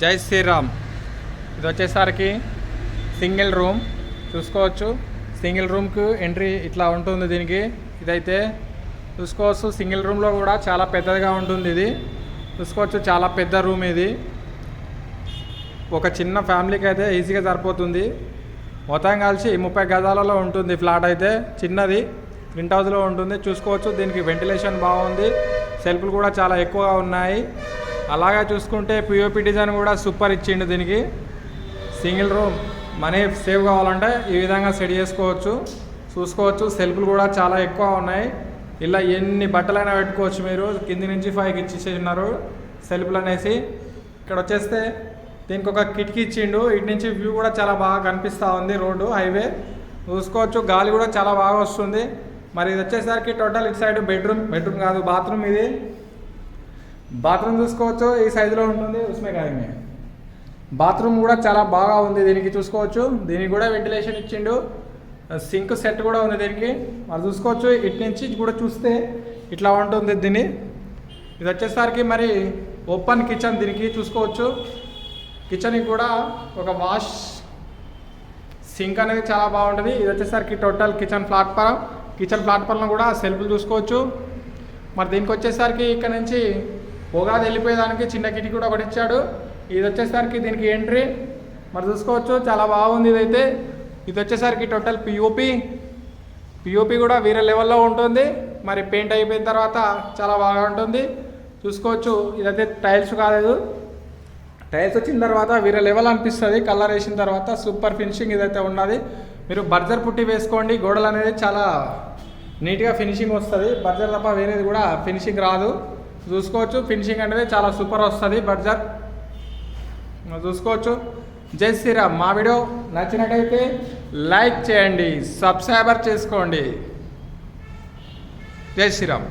జై శ్రీరామ్. ఇది వచ్చేసరికి సింగిల్ రూమ్. చూసుకోవచ్చు. సింగిల్ రూమ్కు ఎంట్రీ ఇట్లా ఉంటుంది దీనికి. ఇదైతే చూసుకోవచ్చు. సింగిల్ రూమ్లో కూడా చాలా పెద్దదిగా ఉంటుంది ఇది. చూసుకోవచ్చు చాలా పెద్ద రూమ్ ఇది. ఒక చిన్న ఫ్యామిలీకి అయితే ఈజీగా సరిపోతుంది. మొత్తం కలిసి ముప్పై గజాలలో ఉంటుంది ఫ్లాట్ అయితే. చిన్నది ప్రింట్ హౌస్లో ఉంటుంది. చూసుకోవచ్చు దీనికి వెంటిలేషన్ బాగుంది. సెల్ఫ్లు కూడా చాలా ఎక్కువగా ఉన్నాయి. అలాగా చూసుకుంటే పిఓపి డిజైన్ కూడా సూపర్ ఇచ్చిండు దీనికి. సింగిల్ రూమ్ మనీ సేవ్ కావాలంటే ఈ విధంగా సెట్ చేసుకోవచ్చు. చూసుకోవచ్చు. సెల్ఫ్లు కూడా చాలా ఎక్కువ ఉన్నాయి. ఇలా ఎన్ని బట్టలైనా పెట్టుకోవచ్చు మీరు. కింది నుంచి ఫైవ్కి ఇచ్చేసి ఉన్నారు సెల్ఫ్లు అనేసి. ఇక్కడ వచ్చేస్తే దీనికి ఒక కిటికీ ఇచ్చిండు. ఇటు నుంచి వ్యూ కూడా చాలా బాగా కనిపిస్తూ ఉంది రోడ్డు హైవే. చూసుకోవచ్చు. గాలి కూడా చాలా బాగా వస్తుంది. మరి ఇది వచ్చేసరికి టోటల్ ఇటు సైడ్ బెడ్రూమ్ బెడ్రూమ్ కాదు బాత్రూమ్ ఇది. బాత్రూమ్ చూసుకోవచ్చు? ఈ సైజులో ఉంటుంది. ఉస్మే కాయమే బాత్రూమ్ కూడా చాలా బాగా ఉంది దీనికి చూసుకోవచ్చు. దీనికి కూడా వెంటిలేషన్ ఇచ్చిండు. సింక్ సెట్ కూడా ఉంది దీనికి. మరి చూసుకోవచ్చు. ఇటు నుంచి కూడా చూస్తే ఇట్లా ఉంటుంది దీన్ని. ఇది వచ్చేసరికి మరి ఓపెన్ కిచెన్ దీనికి చూసుకోవచ్చు. కిచెన్కి కూడా ఒక వాష్ సింక్ అనేది చాలా బాగుంటుంది. ఇది వచ్చేసరికి టోటల్ కిచెన్ ప్లాట్ఫారం కిచెన్ ప్లాట్ఫామ్లో కూడా సెల్ఫ్లు చూసుకోవచ్చు. మరి దీనికి వచ్చేసరికి ఇక్కడ నుంచి పొగాది వెళ్ళిపోయేదానికి చిన్న కిటికీ కూడా ఒకటి ఇచ్చాడు. ఇది వచ్చేసరికి దీనికి ఎంట్రీ మరి చూసుకోవచ్చు చాలా బాగుంది ఇదైతే. ఇది వచ్చేసరికి టోటల్ పిఓపి పిఓపి కూడా వేరే లెవెల్లో ఉంటుంది. మరి పెయింట్ అయిపోయిన తర్వాత చాలా బాగా ఉంటుంది. చూసుకోవచ్చు ఇదైతే టైల్స్ కాలేదు. టైల్స్ వచ్చిన తర్వాత వేరే లెవెల్ అనిపిస్తుంది. కలర్ వేసిన తర్వాత సూపర్ ఫినిషింగ్ ఇదైతే ఉన్నది. మీరు బర్జర్ పుట్టి వేసుకోండి. గోడలు అనేది చాలా నీట్గా ఫినిషింగ్ వస్తుంది. బర్జర్ తప్ప వేరేది కూడా ఫినిషింగ్ రాదు. చూసుకోవచ్చు. ఫినిషింగ్ అనేది చాలా సూపర్ వస్తుంది బర్జర్ చూసుకోవచ్చు. జై శ్రీరామ్. మా వీడియో నచ్చినట్టయితే లైక్ చేయండి సబ్స్క్రైబర్ చేసుకోండి. జై శ్రీరామ్.